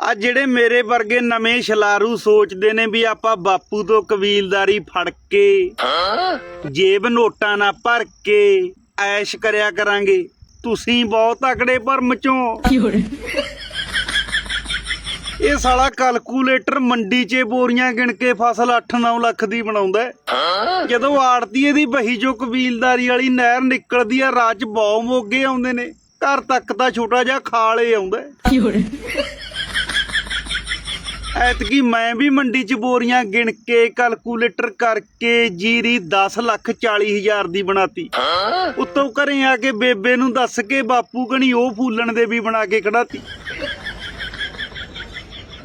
ਆ ਜਿਹੜੇ ਮੇਰੇ ਵਰਗੇ ਨਵੇਂ ਸ਼ਲਾਰੂ ਸੋਚਦੇ ਨੇ ਵੀ ਆਪਾਂ ਬਾਪੂ ਤੋਂ ਕਬੀਲਦਾਰੀ ਫੜ ਕੇ ਜੇਬ ਨੋਟਾਂ ਨਾਲ ਭਰ ਕੇ ਐਸ਼ ਕਰਿਆ ਕਰਾਂਗੇ। ਤੁਸੀਂ ਬਹੁਤ ਤਕੜੇ ਭਰਮ ਚੋਂ। ਇਹ ਸਾਲਾ ਕੈਲਕੂਲੇਟਰ ਮੰਡੀ 'ਚ ਬੋਰੀਆਂ ਗਿਣ ਕੇ ਫਸਲ 8-9 ਲੱਖ ਦੀ ਬਣਾਉਂਦਾ ਜਦੋਂ ਆੜਤੀਏ ਦੀ ਬਹੀ ਜੋ ਕਬੀਲਦਾਰੀ ਵਾਲੀ ਨਹਿਰ ਨਿਕਲਦੀ ਆ ਰਾਜ ਬਹੁ ਮੋਗੇ ਆਉਂਦੇ ਨੇ। ਘਰ ਤੱਕ ਤਾਂ ਛੋਟਾ ਜਿਹਾ ਖਾਲੇ ਆਉਂਦਾ，ਐਤਕੀ ਮੈਂ ਵੀ ਮੰਡੀ 'ਚ ਬੋਰੀਆਂ ਗਿਣ ਕੇ ਕੈਲਕੂਲੇਟਰ ਕਰਕੇ ਜੀਰੀ 10 ਲੱਖ 40 ਹਜ਼ਾਰ ਦੀ ਬਣਾਤੀ। ਉੱਤੋਂ ਘਰੇ ਆ ਕੇ ਬੇਬੇ ਨੂੰ ਦੱਸ ਕੇ ਬਾਪੂ ਕਣੀ ਉਹ ਫੂਲਣ ਦੇ ਵੀ ਬਣਾ ਕੇ ਖੜਾਤੀ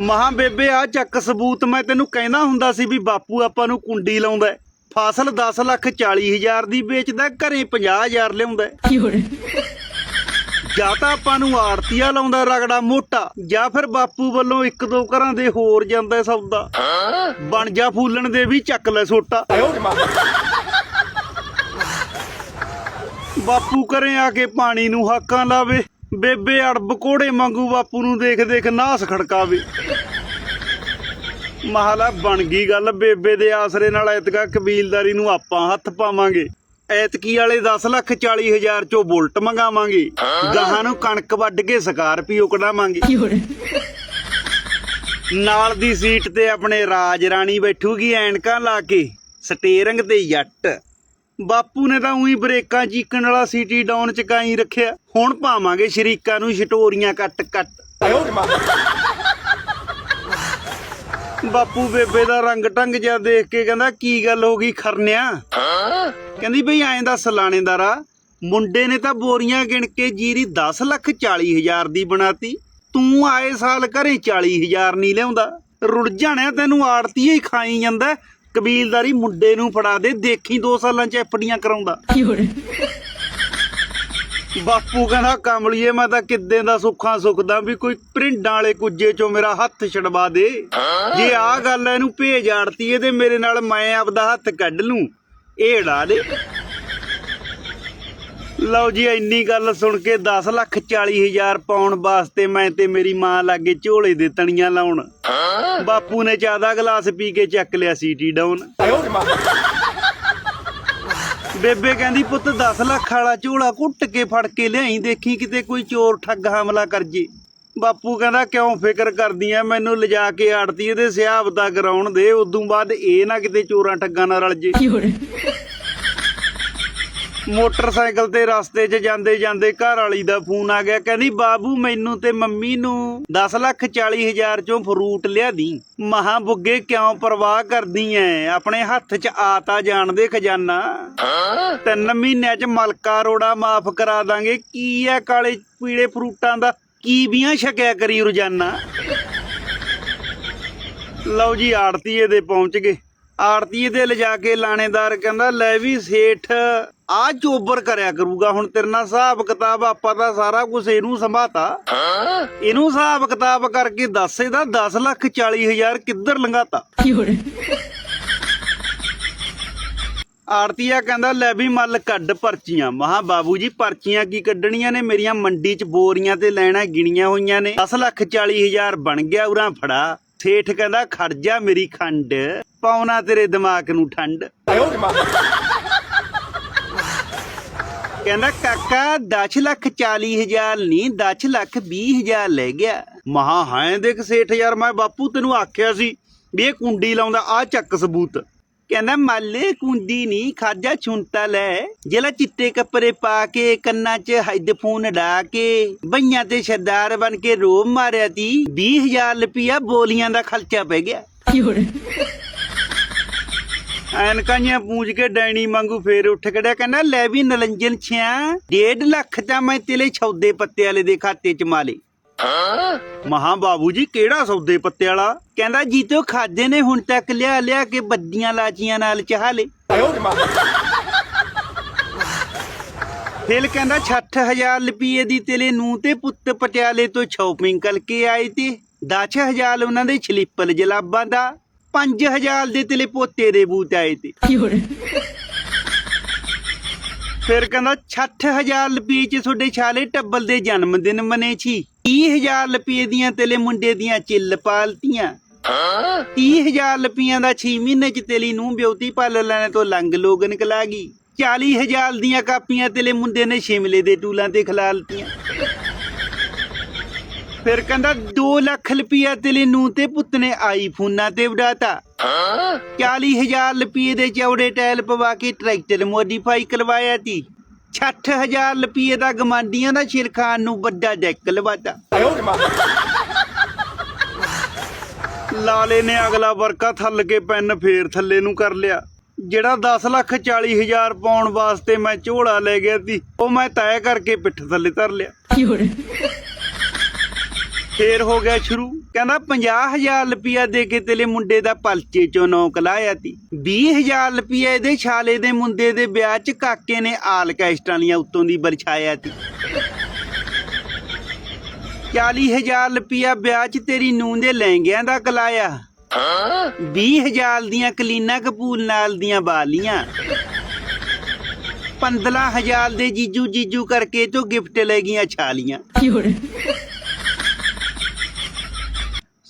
ਮਹਾ ਬੇਬੇ ਆ ਚੱਕ ਸਬੂਤ ਮੈਂ ਤੈਨੂੰ ਕਹਿੰਦਾ ਹੁੰਦਾ ਸੀ ਵੀ ਬਾਪੂ ਆਪਾਂ ਨੂੰ ਕੁੰਡੀ ਲਾਉਂਦਾ ਹੈ। ਫਸਲ 10 ਲੱਖ 40 ਹਜ਼ਾਰ ਦੀ ਵੇਚਦਾ ਘਰੇ 50 ਹਜ਼ਾਰ ਲਿਆਉਂਦਾ，ਜਾਂ ਤਾਂ ਆਪਾਂ ਨੂੰ ਆੜਤੀਆ ਲਾਉਂਦਾ ਰਗੜਾ ਮੋਟਾ ਜਾਂ ਫਿਰ ਬਾਪੂ ਵੱਲੋਂ ਇੱਕ ਦੋ ਘਰਾਂ ਦੇ ਹੋਰ ਜਾਂਦਾ ਸੌਦਾ ਬਣ ਜਾ ਫੂਲਣ ਦੇ ਵੀ ਚੱਕ ਲੈ ਸੋਟਾ। ਬਾਪੂ ਕਰੇ ਆ ਕੇ ਪਾਣੀ ਨੂੰ ਹਾਕਾਂ ਲਾਵੇ ਬੇਬੇ ਅੜਬ ਕੋੜੇ ਮੰਗੂ ਬਾਪੂ ਨੂੰ ਦੇਖ ਦੇਖ ਨਾਸ ਖੜਕਾਵੇ। ਮਹਾਲਾ ਬਣ ਗਈ ਗੱਲ ਬੇਬੇ ਦੇ ਆਸਰੇ ਨਾਲ ਐਤਕਾ ਕਬੀਲਦਾਰੀ ਨੂੰ ਆਪਾਂ ਹੱਥ ਪਾਵਾਂਗੇ। ਐਤਕੀ ਵਾਲੇ 10 ਲੱਖ 40 ਹਜ਼ਾਰ ਚੋਂ ਬੁਲਟ ਮੰਗਾਵਾਂਗੇ। ਗਾਹਾਂ ਨੂੰ ਕਣਕ ਵੱਢ ਕੇ ਸਕਾਰਪੀਓ ਕਢਾਵਾਂਗੇ，ਨਾਲ ਦੀ ਸੀਟ ਤੇ ਆਪਣੇ ਰਾਜ ਰਾਣੀ ਬੈਠੂਗੀ ਐਨਕਾਂ ਲਾ ਕੇ ਸਟੀਅਰਿੰਗ ਤੇ ਜੱਟ ਬਾਪੂ ਨੇ ਤਾਂ ਉਹੀ ਬ੍ਰੇਕਾਂ ਚੀਕਣ ਵਾਲਾ ਸੀਟੀ ਡਾਊਨ ਚ ਕਾਈ ਰੱਖਿਆ। ਹੁਣ ਪਾਵਾਂਗੇ ਸ਼ਰੀਕਾਂ ਨੂੰ ਛਟੋਰੀਆਂ ਕੱਟ ਕੱਟ ਬਾਪੂ ਬੇਬੇ ਦਾ ਰੰਗ ਟੰਗ ਜਿਹਾ ਦੇਖ ਕੇ ਕਹਿੰਦਾ ਕੀ ਗੱਲ ਹੋ ਗਈ ਖਰਨਿਆ? ਕਹਿੰਦੀ ਬਈ ਐਂ ਦੱਸ ਲਾਣੇਦਾਰਾ ਮੁੰਡੇ ਨੇ ਤਾਂ ਬੋਰੀਆਂ ਗਿਣ ਕੇ ਜੀਰੀ 10 ਲੱਖ 40 ਹਜ਼ਾਰ ਦੀ ਬਣਾਤੀ। ਤੂੰ ਆਏ ਸਾਲ ਘਰੇ 40 ਹਜ਼ਾਰ ਨਹੀਂ ਲਿਆਉਂਦਾ। ਰੁੜ ਜਾਣਿਆ ਤੈਨੂੰ ਆੜਤੀ ਹੀ ਖਾਈ ਜਾਂਦਾ। ਕਬੀਲਦਾਰੀ ਮੁੰਡੇ ਨੂੰ ਫੜਾ ਦੇ ਦੇਖੀ 2 ਸਾਲਾਂ ਚ ਐਫਡੀਆਂ ਕਰਾਉਂਦਾ।，ਬਾਪੂ ਕਹਿੰਦਾ ਕਮਲੀਏ ਮੈਂ ਤਾਂ ਕਿੱਦੇ ਦਾ ਸੁੱਖਾਂ ਸੁਖਦਾ ਵੀ ਕੋਈ ਪ੍ਰਿੰਡਾਂ ਵਾਲੇ ਕੁੱਜੇ ਚੋਂ ਮੇਰਾ ਹੱਥ ਛਡਵਾ ਦੇ। ਜੇ ਆਹ ਗੱਲ ਇਹਨੂੰ ਭੇਜ ਆੜਤੀ ਇਹਦੇ ਮੇਰੇ ਨਾਲ ਮੈਂ ਆਪਦਾ ਹੱਥ ਕੱਢ ਲੂੰ। ਇਹ ਢਾ ਦੇ। ਲਓ ਜੀ ਇੰਨੀ ਗੱਲ ਸੁਣ ਕੇ 10 ਲੱਖ 40 ਹਜ਼ਾਰ ਪਾਉਣ ਵਾਸਤੇ ਮੈਂ ਤੇ ਮੇਰੀ ਮਾਂ ਲਾਗੇ ਝੋਲੇ ਦੇ ਤਣੀਆਂ ਲਾਉਣ। ਬਾਪੂ ਨੇ ਚਾਹ ਦਾ ਗਲਾਸ ਪੀ ਕੇ ਚੱਕ ਲਿਆ ਸੀਟੀ ਡਾਊਨ ਬੇਬੇ ਕਹਿੰਦੀ, ਪੁੱਤ 10 ਲੱਖ ਵਾਲਾ ਝੋਲਾ ਘੁੱਟ ਕੇ ਫੜ ਕੇ ਲਿਆਈ, ਦੇਖੀ ਕਿਤੇ ਕੋਈ ਚੋਰ ਠੱਗ ਹਮਲਾ ਕਰ ਜੇ। ਬਾਪੂ ਕਹਿੰਦਾ, ਕਿਉਂ ਫਿਕਰ ਕਰਦੀ ਐ? ਮੈਨੂੰ ਲਿਜਾ ਕੇ ਆੜਤੀ, ਇਹਦੇ ਸਿਆਬ ਦਾ ਕਰਾਉਣ ਦੇ। ਉਦੋਂ ਬਾਅਦ ਇਹ ਨਾ ਕਿਤੇ ਚੋਰਾਂ ਠੱਗਾਂ ਨਾਲ ਰਲ ਜੇ।，ਮੋਟਰਸਾਈਕਲ ਤੇ ਰਸਤੇ 'ਚ ਜਾਂਦੇ ਜਾਂਦੇ ਘਰ ਵਾਲੀ ਦਾ ਫੋਨ ਆ ਗਿਆ ਕਹਿੰਦੀ ਬਾਬੂ ਮੈਨੂੰ ਤੇ ਮੰਮੀ ਨੂੰ 10 ਲੱਖ 40 ਹਜ਼ਾਰ ਚੋਂ ਫਰੂਟ ਲਿਆ ਦੀ ਮਹਾ ਬੁੱਗੇ ਕਿਉਂ ਪਰਵਾਹ ਕਰਦੀ ਐ? ਆਪਣੇ ਹੱਥ 'ਚ ਆ ਤਾਂ ਜਾਣ ਖਜ਼ਾਨਾ। ਤਿੰਨ ਮਹੀਨਿਆਂ 'ਚ ਮਲਕਾ ਰੋੜਾ ਮਾਫ ਕਰਾ ਦਾਂਗੇ। ਕੀ ਐ ਕਾਲੇ ਪੀਲੇ ਫਰੂਟਾਂ ਦਾ? ਕੀ ਵੀਆਂ ਛਕਿਆ ਕਰੀ ਰੋਜ਼ਾਨਾ? ਲਓ ਜੀ ਆੜਤੀਏ ਦੇ ਪਹੁੰਚ ਗਏ। ਆੜਤੀਏ ਦੇ ਲਿਜਾ ਕੇ ਲਾਣੇਦਾਰ ਕਹਿੰਦਾ ਲੈ ਵੀ ਸੇਠ ਆ ਚੋਬਰ ਕਰਿਆ ਕਰੂਗਾ। ਹੁਣ ਤੇਰੇ ਨਾਲ ਹਿਸਾਬ ਕਿਤਾਬ ਆਪਾਂ ਤਾਂ ਸਾਰਾ ਕੁਝ ਇਹਨੂੰ ਸੰਭਾਤਾ। ਇਹਨੂੰ ਹਿਸਾਬ ਕਿਤਾਬ ਕਰਕੇ ਦੱਸ ਇਹਦਾ 10 ਲੱਖ 40 ਹਜ਼ਾਰ ਕਿੱਧਰ ਲੰਘਾਤਾ? 有人，ਆੜਤੀਆ ਕਹਿੰਦਾ ਲੈ ਵੀ ਮੱਲ ਕੱਢ ਪਰਚੀਆਂ। ਮਹਾ ਬਾਬੂ ਜੀ ਪਰਚੀਆਂ ਕੀ ਕੱਢਣੀਆਂ ਨੇ? ਮੇਰੀਆਂ ਮੰਡੀ 'ਚ ਬੋਰੀਆਂ ਤੇ ਲੈਣਾ ਗਿਣੀਆਂ ਹੋਈਆਂ ਨੇ। 10 ਲੱਖ 40 ਹਜ਼ਾਰ ਬਣ ਗਿਆ ਉਰਾਂ ਫੜਾ। ਸੇਠ ਕਹਿੰਦਾ, ਖੜ ਜਾ ਮੇਰੀ ਖੰਡ ਪਾਉਣਾ ਤੇਰੇ ਦਿਮਾਗ ਨੂੰ ਠੰਡ। ਕਹਿੰਦਾ, ਕਾਕਾ 10 ਲੱਖ 40 ਹਜ਼ਾਰ ਨਹੀਂ 10 ਲੱਖ 20 ਹਜ਼ਾਰ ਲੈ ਗਿਆ। ਮਹਾ, ਹਾਂ, ਦੇਖ, ਸੇਠ ਯਾਰ, ਮੈਂ ਬਾਪੂ ਤੈਨੂੰ ਆਖਿਆ ਸੀ ਵੀ ਇਹ ਕੁੰਡੀ ਲਾਉਂਦਾ ਆ ਚੱਕ ਸਬੂਤ। ਕਹਿੰਦਾ ਮਾਲੇ ਕੁੰਡੀ ਨਹੀਂ ਖਾਜਾ ਛੁੰਟਾ ਲੈ। ਜਿਹੜਾ ਚਿੱਟੇ ਕੱਪੜੇ ਪਾ ਕੇ ਕੰਨਾਂ 'ਚ ਹੈੱਡਫੋਨ ਡਾ ਕੇ ਬਈਆਂ ਤੇ ਸਰਦਾਰ ਬਣ ਕੇ ਰੋਬ ਮਾਰਿਆ ਤੀ 20000 ਰੁਪਿਆ ਬੋਲੀਆਂ ਦਾ ਖਰਚਾ ਪੈ ਗਿਆ，ਐਨਕਾਂ ਜਿਹੀਆਂ ਪੂੰਝ ਕੇ ਡੈਣੀ ਵਾਂਗੂ ਫੇਰ ਉੱਠ ਖੜਿਆ ਕਹਿੰਦਾ ਲੈ ਵੀ ਨਲੰਜਨ ਛਿਆ 1.5 ਲੱਖ ਤਾਂ ਮੈਂ ਤੇਲੇ ਛੌਦੇ ਪੱਤੇ ਵਾਲੇ ਦੇ ਖਾਤੇ 'ਚ ਮਾਲੇ। ਮਹਾ ਬਾਬੂ ਜੀ ਕਿਹੜਾ ਸੌਦੇ ਪੱਤੇ ਵਾਲਾ? ਕਹਿੰਦਾ ਜੀਤੋ ਖਾਦੇ ਨੇ ਹੁਣ ਤੱਕ ਲਿਆ ਲਿਆ ਕੇ ਬੱਦੀਆਂ ਲਾਚੀਆਂ ਨਾਲ ਚਾਹ ਲੇ। ਫਿਰ ਕਹਿੰਦਾ 60000 ਰੁਪਏ ਦੀ ਤੇਲੇ ਨੂੰ ਤੇ ਪੁੱਤ ਪਟਿਆਲੇ ਤੋਂ ਸ਼ਾਪਿੰਗ ਕਰਕੇ ਆਏ ਤੇ 10000 ਉਹਨਾਂ ਦੇ ਛਲਿੱਪਲ ਜਲਾਬਾਂ ਦਾ 5000 ਦੇ ਤੇਲੇ ਪੋਤੇ ਦੇ ਬੂਟ ਆਏ ਤੇ，ਫਿਰ ਕਹਿੰਦਾ 60000 ਰੁਪਏ ਚ ਤੁਹਾਡੇ ਛਾਲੇ ਟੱਬਲ ਦੇ ਜਨਮ ਦਿਨ ਮਨੇ ਛੀ 30000 ਰੁਪਏ ਦੀਆਂ ਤੇਲੇ ਮੁੰਡੇ ਦੀਆਂ ਚਿੱਲ ਪਾਲਤੀਆਂ। 30000 ਰੁਪਈਆਂ ਦਾ 6 ਮਹੀਨੇ ਚ ਤੇਲੀ ਨੂੰ ਬਿਊਟੀ ਪਾਰਲਰ ਲੈਣੇ ਤੋਂ ਲੰਗ ਲੋਗ ਨਿਕਲਾ ਗਈ। 40000 ਦੀਆਂ ਕਾਪੀਆਂ ਤੇਲੇ ਮੁੰਡੇ ਨੇ ਸ਼ਿਮਲੇ ਦੇ ਟੂਲਾਂ ਤੇ ਖਿਲਾ ਲਤੀਆਂ। ਫਿਰ ਕਹਿੰਦਾ 2 ਲੱਖ ਰੁਪਈਆ ਤੇਲੇ ਨੂੰ ਤੇ ਪੁੱਤ ਨੇ ਆਈਫੋਨਾਂ ਤੇ ਉਡਾਤਾ 40000 ਰੁਪਏ ਦੇ ਚੌੜੇ ਟਾਇਲ ਪਵਾ ਕੇ ਟਰੈਕਟਰ ਮੋਡੀਫਾਈ ਕਰਵਾਇਆ ਤੀ। 60000 ਰੁਪਏ ਦਾ ਗਮਾਂਡੀਆਂ ਦਾ ਸ਼ਿਰ ਖਾਨ ਨੂੰ ਵੱਡਾ ਡੈਕ ਲਵਾਤਾ। ਲਾਲੇ ਨੇ ਅਗਲਾ ਵਰਕਾ ਥੱਲ ਕੇ ਪੈਨ ਫੇਰ ਥੱਲੇ ਨੂੰ ਕਰ ਲਿਆ। ਜਿਹੜਾ 10 ਲੱਖ 40 ਹਜ਼ਾਰ ਪਾਉਣ ਵਾਸਤੇ ਮੈਂ ਝੋਲਾ ਲੈ ਗਿਆ ਸੀ ਉਹ ਮੈਂ ਤੈਅ ਕਰਕੇ ਪਿੱਠ ਥੱਲੇ ਧਰ ਲਿਆ।，ਫੇਰ ਹੋ ਗਿਆ ਸ਼ੁਰੂ। ਕਹਿੰਦਾ 50000 ਰੁਪਇਆ ਦੇ ਕੇ ਤੇਲੇ ਮੁੰਡੇ ਦਾ ਪਲਚੇ ਚੋਂ ਨੌਕ ਲਾਇਆ ਤੀ। 20000 ਰੁਪਿਆ ਇਹਦੇ ਛਾਲੇ ਦੇ ਮੁੰਡੇ ਦੇ ਵਿਆਹ 'ਚ ਕਾਕੇ ਨੇ ਆਲਕੈਸਟਰਾਂ ਲੀਆਂ ਉੱਤੋਂ ਦੀ ਬਰਛਾਇਆ ਤੀ। 40000 ਰੁਪਿਆ ਵਿਆਹ 'ਚ ਤੇਰੀ ਨੂੰਹ ਦੇ ਲਹਿੰਗਿਆਂ ਦਾ ਕਲਾਇਆ। 20000 ਦੀਆਂ ਕਲੀਨਾ ਕਪੂਲ ਨਾਲ ਦੀਆਂ ਬਾਲੀਆਂ। 15000 ਦੇ ਜੀਜੂ ਜੀਜੂ ਕਰਕੇ ਤੋਂ ਗਿਫਟ ਲੈ ਗਈਆਂ ਛਾਲੀਆਂ।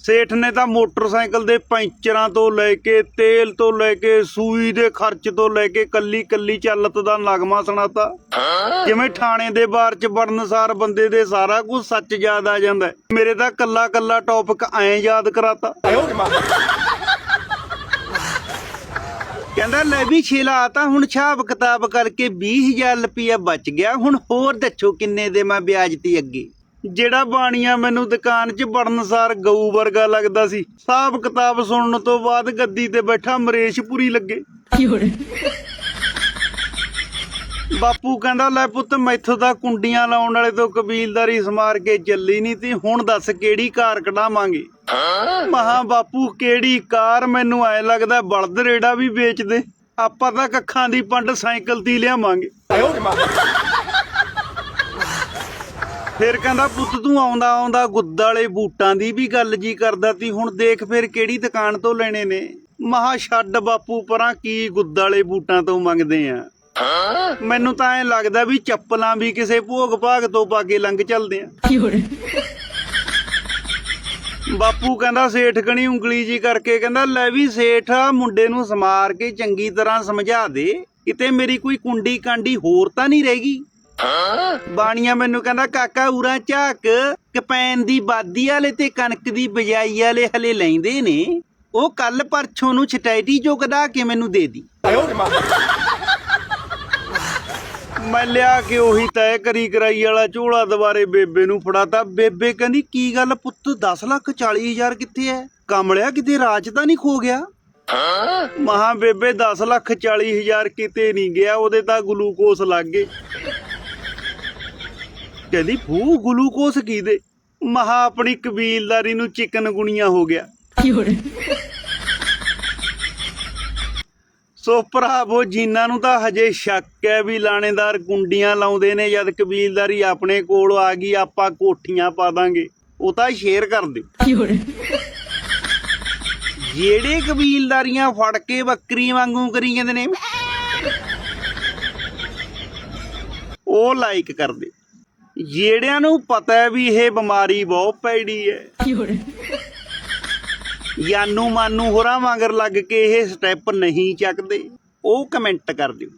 ，ਸੇਠ ਨੇ ਤਾਂ ਮੋਟਰਸਾਈਕਲ ਦੇ ਪੈਂਚਰਾਂ ਤੋਂ ਲੈ ਕੇ ਤੇਲ ਤੋਂ ਲੈ ਕੇ ਸੂਈ ਦੇ ਖਰਚ ਤੋਂ ਲੈ ਕੇ ਕੱਲੀ ਕੱਲੀ ਚੱਲਤ ਦਾ ਨਗਮਾ ਸੁਣਾਤਾ। ਜਿਵੇਂ ਥਾਣੇ ਦੇ ਬਾਰ ਚ ਵੜਨਸਾਰ ਬੰਦੇ ਦੇ ਸਾਰਾ ਕੁਝ ਸੱਚ ਯਾਦ ਆ ਜਾਂਦਾ। ਮੇਰੇ ਤਾਂ ਕੱਲਾ ਕੱਲਾ ਟੌਪਿਕ ਐਂ ਯਾਦ ਕਰਾਤਾ। ਕਹਿੰਦਾ ਲੈ ਵੀ ਛੇਲਾ ਤਾਂ ਹੁਣ ਛਾਪ ਕਿਤਾਬ ਕਰਕੇ 20000 ਰੁਪਇਆ ਬਚ ਗਿਆ ਹੁਣ ਹੋਰ ਦੱਸੋ ਕਿੰਨੇ ਦੇ ਮੈਂ ਵਿਆਜ ਤੇ ਅੱਗੇ? ਜਿਹੜਾ ਬਾਣੀਆਂ ਮੈਨੂੰ ਦੁਕਾਨ 'ਚ ਵੜਨਸਾਰ ਗਊ ਵਰਗਾ ਲੱਗਦਾ ਸੀ ਹਿਸਾਬ ਕਿਤਾਬ ਸੁਣਨ ਤੋਂ ਬਾਅਦ ਗੱਦੀ ਤੇ ਬੈਠਾ ਮਰੇਸ਼ਪੁਰੀ ਲੱਗੇ，ਬਾਪੂ ਕਹਿੰਦਾ ਲੈ ਪੁੱਤ ਮੈਥੋਂ ਤਾਂ ਕੁੰਡੀਆਂ ਲਾਉਣ ਵਾਲੇ ਤੋਂ ਕਬੀਲਦਾਰੀ ਸਮਾਰ ਕੇ ਚੱਲੀ ਨਹੀਂ ਤੀ ਹੁਣ ਦੱਸ ਕਿਹੜੀ ਕਾਰ ਕਢਾਵਾਂਗੇ? ਮਹਾ ਬਾਪੂ ਕਿਹੜੀ ਕਾਰ ਮੈਨੂੰ ਐ ਲੱਗਦਾ ਬਲਦ ਰੇੜਾ ਵੀ ਵੇਚ ਦੇ? ਆਪਾਂ ਤਾਂ ਕੱਖਾਂ ਦੀ ਪੰਡ ਸਾਈਕਲ ਤੇ ਹੀ ਲਿਆਵਾਂਗੇ ਫਿਰ ਕਹਿੰਦਾ ਪੁੱਤ ਤੂੰ ਆਉਂਦਾ ਆਉਂਦਾ ਗੁੱਦ ਵਾਲੇ ਬੂਟਾਂ ਦੀ ਵੀ ਗੱਲ ਜੀ ਕਰਦਾ ਤੀ ਹੁਣ ਦੇਖ ਫਿਰ ਕਿਹੜੀ ਦੁਕਾਨ ਤੋਂ ਲੈਣੇ ਨੇ? ਮਹਾ ਛੱਡ ਬਾਪੂ ਪਰਾਂ ਕੀ ਗੁੱਦ ਵਾਲੇ ਬੂਟਾਂ ਤੋਂ ਮੰਗਦੇ ਆ? ਮੈਨੂੰ ਤਾਂ ਐ ਲੱਗਦਾ ਵੀ ਚੱਪਲਾਂ ਵੀ ਕਿਸੇ ਭੋਗ ਭਾਗ ਤੋਂ ਪਾ ਕੇ ਲੰਘ ਚੱਲਦੇ ਆ，ਬਾਪੂ ਕਹਿੰਦਾ ਸੇਠ ਕਣੀ ਉਂਗਲੀ ਜੀ ਕਰਕੇ ਕਹਿੰਦਾ ਲੈ ਵੀ ਸੇਠ ਮੁੰਡੇ ਨੂੰ ਸਮਾਰ ਕੇ ਚੰਗੀ ਤਰ੍ਹਾਂ ਸਮਝਾ ਦੇ ਕਿਤੇ ਮੇਰੀ ਕੋਈ ਕੁੰਡੀ ਕਾਂਡੀ ਹੋਰ ਤਾਂ ਨਹੀਂ ਰਹੇਗੀ ਬਾਣੀਆਂ ਮੈਨੂੰ ਕਹਿੰਦਾ ਕਾਕਾ ਉਰਾ ਝਾਕ ਕਪੈਨ ਦੀ ਬਾਦੀ ਵਾਲੇ ਤੇ ਕਣਕ ਦੀ ਬਜਾਈ ਵਾਲੇ ਹਲੇ ਲੈਂਦੇ ਨੇ। ਉਹ ਕੱਲ ਪਰਛੋਂ ਨੂੰ ਛਟੈਟੀ ਚੋਂ ਕਢਾ ਕੇ ਮੈਨੂੰ ਦੇ ਦੀ। ਮੈਂ ਲਿਆ ਕੇ ਉਹੀ ਤੈਅ ਕਰੀ ਕਰਾਈ ਵਾਲਾ ਝੋਲਾ ਦੁਬਾਰੇ ਬੇਬੇ ਨੂੰ ਫੜਾਤਾ। ਬੇਬੇ ਕਹਿੰਦੀ ਕੀ ਗੱਲ ਪੁੱਤ 10 ਲੱਖ 40 ਹਜ਼ਾਰ ਕਿੱਥੇ ਐ? ਕਮਲਿਆ ਕਿਤੇ ਰਾਜ ਤਾਂ ਨਹੀਂ ਖੋ ਗਿਆ? ਮਹਾ ਬੇਬੇ 10 ਲੱਖ 40 ਹਜ਼ਾਰ ਕਿਤੇ ਨਹੀਂ ਗਿਆ ਉਹਦੇ ਤਾਂ ਗਲੂਕੋਸ ਲੱਗ ਗਏ। ਕਹਿੰਦੀ ਫੂ ਗਲੂਕੋਸ ਕੀ ਦੇ ਮਹਾ ਆਪਣੀ ਕਬੀਲਦਾਰੀ ਨੂੰ ਚਿਕਨ ਗੁਣੀਆਂ ਹੋ ਗਿਆ। ਸੋ ਭਰਾਵੋ ਜਿਨ੍ਹਾਂ ਨੂੰ ਤਾਂ ਹਜੇ ਸ਼ੱਕ ਹੈ ਵੀ ਲਾਣੇਦਾਰ ਗੁੰਡੀਆਂ ਲਾਉਂਦੇ ਨੇ ਜਦ ਕਬੀਲਦਾਰੀ ਆਪਣੇ ਕੋਲ ਆ ਗਈ ਆਪਾਂ ਕੋਠੀਆਂ ਪਾ ਦਾਂਗੇ। ਉਹ ਤਾਂ ਸ਼ੇਅਰ ਕਰ ਦਿਓ। ਜਿਹੜੇ ਕਬੀਲਦਾਰੀਆਂ ਫੜ ਕੇ ਬੱਕਰੀ ਵਾਂਗੂ ਕਰੀ ਜਾਂਦੇ ਨੇ ਉਹ ਲਾਈਕ ਕਰ ਦਿਓ। ਜਿਹੜਿਆਂ ਨੂੰ ਪਤਾ ਹੈ ਵੀ ਇਹ ਬਿਮਾਰੀ ਬਹੁਤ ਪੈੜੀ ਹੈ，ਯਾਨੂ ਮਾਨੂ ਹੋਰਾਂ ਵਾਂਗਰ ਲੱਗ ਕੇ ਇਹ ਸਟੈਪ ਨਹੀਂ ਚੱਕਦੇ। ਉਹ ਕਮੈਂਟ ਕਰ ਦਿਓ।